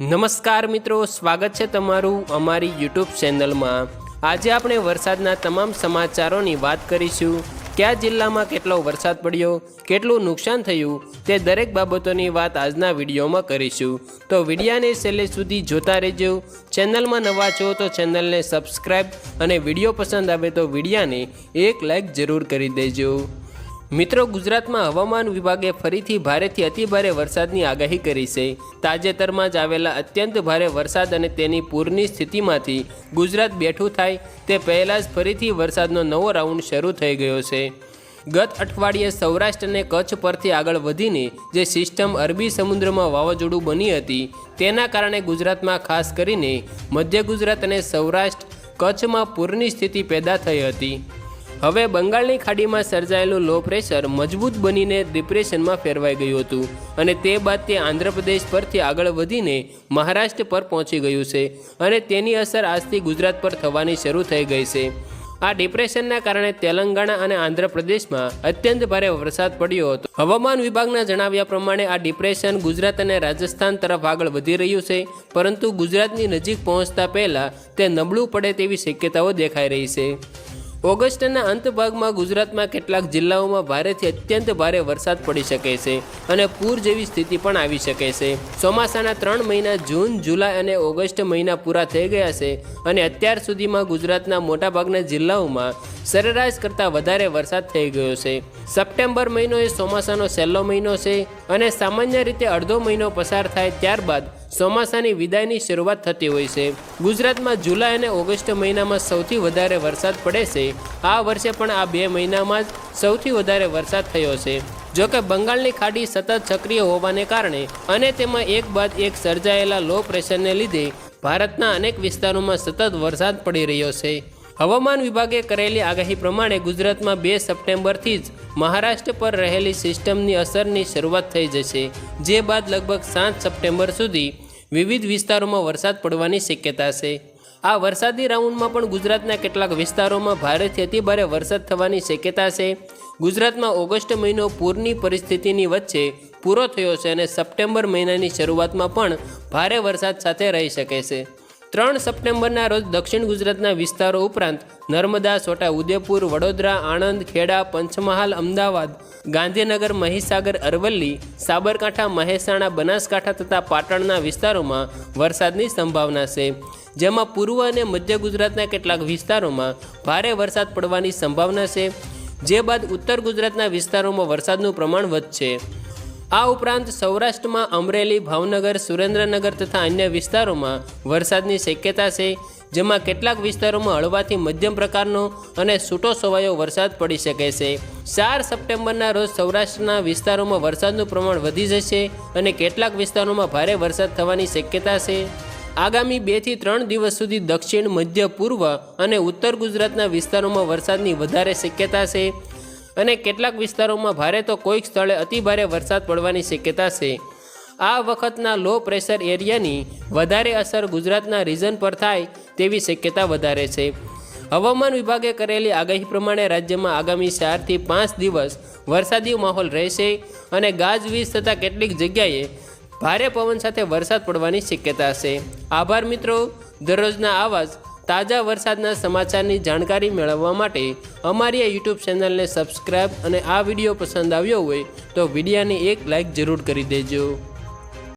નમસ્કાર મિત્રો, સ્વાગત છે તમારું અમારી યુટ્યુબ ચેનલમાં. આજે આપણે વરસાદના તમામ સમાચારોની વાત કરીશું. કયા જિલ્લામાં કેટલો વરસાદ પડ્યો, કેટલું નુકસાન થયું, તે દરેક બાબતોની વાત આજના વિડીયોમાં કરીશું. તો વિડીયાને છેલ્લે સુધી જોતા રહેજો. ચેનલમાં નવા છો તો ચેનલને સબસ્ક્રાઈબ અને વીડિયો પસંદ આવે તો વિડીયાને એક લાઈક જરૂર કરી દેજો. મિત્રો, ગુજરાતમાં હવામાન વિભાગે ફરીથી ભારેથી અતિભારે વરસાદની આગાહી કરી છે. તાજેતરમાં જ આવેલા અત્યંત ભારે વરસાદ અને તેની પૂરની સ્થિતિમાંથી ગુજરાત બેઠું થાય તે પહેલાં જ ફરીથી વરસાદનો નવો રાઉન્ડ શરૂ થઈ ગયો છે. ગત અઠવાડિયે સૌરાષ્ટ્ર અને કચ્છ પરથી આગળ વધીને જે સિસ્ટમ અરબી સમુદ્રમાં વાવાઝોડું બની હતી, તેના કારણે ગુજરાતમાં ખાસ કરીને મધ્ય ગુજરાત અને સૌરાષ્ટ્ર કચ્છમાં પૂરની સ્થિતિ પેદા થઈ હતી. હવે બંગાળની ખાડીમાં સર્જાયેલું લો પ્રેશર મજબૂત બનીને ડિપ્રેશનમાં ફેરવાઈ ગયું હતું અને તે બાદ તે આંધ્રપ્રદેશ પરથી આગળ વધીને મહારાષ્ટ્ર પર પહોંચી ગયું છે અને તેની અસર આજથી ગુજરાત પર થવાની શરૂ થઈ ગઈ છે. આ ડિપ્રેશનના કારણે તેલંગાણા અને આંધ્રપ્રદેશમાં અત્યંત ભારે વરસાદ પડ્યો હતો. હવામાન વિભાગના જણાવ્યા પ્રમાણે આ ડિપ્રેશન ગુજરાત અને રાજસ્થાન તરફ આગળ વધી રહ્યું છે, પરંતુ ગુજરાતની નજીક પહોંચતા પહેલાં તે નબળું પડે તેવી શક્યતાઓ દેખાઈ રહી છે. ઓગસ્ટના અંત ભાગમાં ગુજરાતમાં કેટલાક જિલ્લાઓમાં ભારેથી અત્યંત ભારે વરસાદ પડી શકે છે અને પૂર જેવી સ્થિતિ પણ આવી શકે છે. ચોમાસાના ત્રણ મહિના જૂન, જુલાઈ અને ઓગસ્ટ મહિના પૂરા થઈ ગયા છે અને અત્યાર સુધીમાં ગુજરાતના મોટાભાગના જિલ્લાઓમાં સરેરાશ કરતાં વધારે વરસાદ થઈ ગયો છે. સપ્ટેમ્બર મહિનો એ ચોમાસાનો છેલ્લો મહિનો છે અને સામાન્ય રીતે અડધો મહિનો પસાર થાય ત્યારબાદ ચોમાસાની વિદાયની શરૂઆત થતી હોય છે. ગુજરાતમાં જુલાઈ અને ઓગસ્ટ મહિનામાં સૌથી વધારે વરસાદ પડે છે. આ વર્ષે પણ આ બે મહિનામાં જ સૌથી વધારે વરસાદ થયો છે. જો કે બંગાળની ખાડી સતત સક્રિય હોવાને કારણે અને તેમાં એક બાદ એક સર્જાયેલા લો પ્રેશરને લીધે ભારતના અનેક વિસ્તારોમાં સતત વરસાદ પડી રહ્યો છે. હવામાન વિભાગે કરેલી આગાહી પ્રમાણે ગુજરાતમાં બે સપ્ટેમ્બરથી જ મહારાષ્ટ્ર પર રહેલી સિસ્ટમની અસરની શરૂઆત થઈ જશે, જે બાદ લગભગ સાત સપ્ટેમ્બર સુધી વિવિધ વિસ્તારોમાં વરસાદ પડવાની શક્યતા છે. આ વરસાદી રાઉન્ડમાં પણ ગુજરાતના કેટલાક વિસ્તારોમાં ભારેથી અતિભારે વરસાદ થવાની શક્યતા છે. ગુજરાતમાં ઓગસ્ટ મહિનો પૂરની પરિસ્થિતિની વચ્ચે પૂરો થયો છે અને સપ્ટેમ્બર મહિનાની શરૂઆતમાં પણ ભારે વરસાદ સાથે રહી શકે છે. ત્રણ સપ્ટેમ્બરના રોજ દક્ષિણ ગુજરાતના વિસ્તારો ઉપરાંત નર્મદા, છોટા ઉદેપુર, વડોદરા, આણંદ, ખેડા, પંચમહાલ, અમદાવાદ, ગાંધીનગર, મહીસાગર, અરવલ્લી, સાબરકાંઠા, મહેસાણા, બનાસકાંઠા તથા પાટણના વિસ્તારોમાં વરસાદની સંભાવના છે. જેમાં પૂર્વ અને મધ્ય ગુજરાતના કેટલાક વિસ્તારોમાં ભારે વરસાદ પડવાની સંભાવના છે. જે બાદ ઉત્તર ગુજરાતના વિસ્તારોમાં વરસાદનું પ્રમાણ વધશે. આ ઉપરાંત સૌરાષ્ટ્રમાં અમરેલી, ભાવનગર, સુરેન્દ્રનગર તથા અન્ય વિસ્તારોમાં વરસાદની શક્યતા છે, જેમાં કેટલાક વિસ્તારોમાં હળવાથી મધ્યમ પ્રકારનો અને છૂટો છવાયો વરસાદ પડી શકે છે. ચાર સપ્ટેમ્બરના રોજ સૌરાષ્ટ્રના વિસ્તારોમાં વરસાદનું પ્રમાણ વધી જશે અને કેટલાક વિસ્તારોમાં ભારે વરસાદ થવાની શક્યતા છે. આગામી બેથી ત્રણ દિવસ સુધી દક્ષિણ, મધ્ય, પૂર્વ અને ઉત્તર ગુજરાતના વિસ્તારોમાં વરસાદની વધારે શક્યતા છે. અને કેટલાક વિસ્તારોમાં ભારે તો કોઈક સ્થળે અતિભારે વરસાદ પડવાની શક્યતા છે. આ વખતના લો પ્રેશર એરિયાની વધારે અસર ગુજરાતના રીજન પર થાય તેવી શક્યતા વધારે છે. હવામાન વિભાગે કરેલી આગાહી પ્રમાણે રાજ્યમાં આગામી ચારથી પાંચ દિવસ વરસાદી માહોલ રહેશે અને ગાજવીજ થતાં કેટલીક જગ્યાએ ભારે પવન સાથે વરસાદ પડવાની શક્યતા છે. આભાર મિત્રો, દરરોજના આવા જ તાજા વરસાદના સમાચારની જાણકારી મેળવવા માટે અમારી આ યુટ્યુબ ચેનલને સબસ્ક્રાઈબ અને આ વીડિયો પસંદ આવ્યો હોય તો વિડીયાને એક લાઈક જરૂર કરી દેજો.